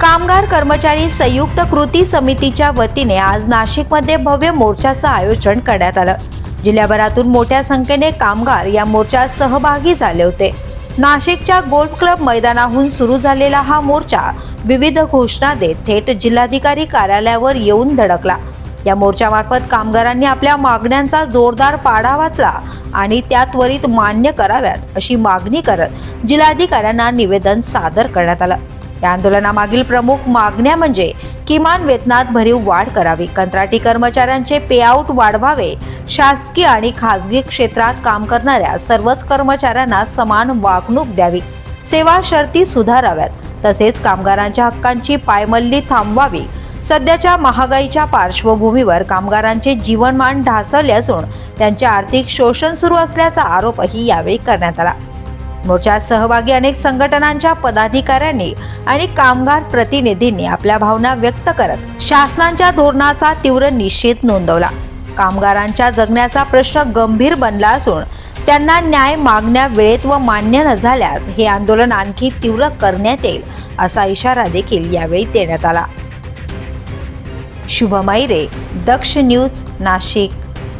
कामगार कर्मचारी संयुक्त कृती समितीच्या वतीने आज नाशिकमध्ये भव्य मोर्चाचं आयोजन करण्यात आलं. जिल्ह्याभरातून मोठ्या संख्येने कामगार या मोर्चात सहभागी झाले होते. नाशिकच्या गोल्फ क्लब मैदानाहून सुरू झालेला हा मोर्चा विविध घोषणा देत थेट जिल्हाधिकारी कार्यालयावर येऊन धडकला. या मोर्चामार्फत कामगारांनी आपल्या मागण्यांचा जोरदार पाढा वाचला आणि त्या त्वरित मान्य कराव्यात अशी मागणी करत जिल्हाधिकाऱ्यांना निवेदन सादर करण्यात आलं. या आंदोलनामागील प्रमुख मागण्या म्हणजे किमान वेतनात भरीव वाढ करावी. कंत्राटी कर्मचाऱ्यांचे पेआउट वाढवावे. शासकीय आणि खासगी क्षेत्रात काम करणाऱ्या सर्वच कर्मचाऱ्यांना समान वागणूक द्यावी. सेवा शर्ती सुधाराव्यात. तसेच कामगारांच्या हक्कांची पायमल्ली थांबवावी. सध्याच्या महागाईच्या पार्श्वभूमीवर कामगारांचे जीवनमान ढासळले असून त्यांचे आर्थिक शोषण सुरू असल्याचा आरोपही यावेळी करण्यात आला. मोर्चात सहभागी अनेक संघटनांच्या पदाधिकाऱ्यांनी आणि कामगार प्रतिनिधींनी आपल्या भावना व्यक्त करत शासनाच्या धोरणाचा तीव्र निषेध नोंदवला. कामगारांच्या जगण्याचा प्रश्न गंभीर बनला असून त्यांना न्याय मागण्या वेळेत व मान्य न झाल्यास हे आंदोलन आणखी तीव्र करण्यात येईल असा इशारा देखील यावेळी देण्यात आला. शुभमैरे दक्ष न्यूज नाशिक.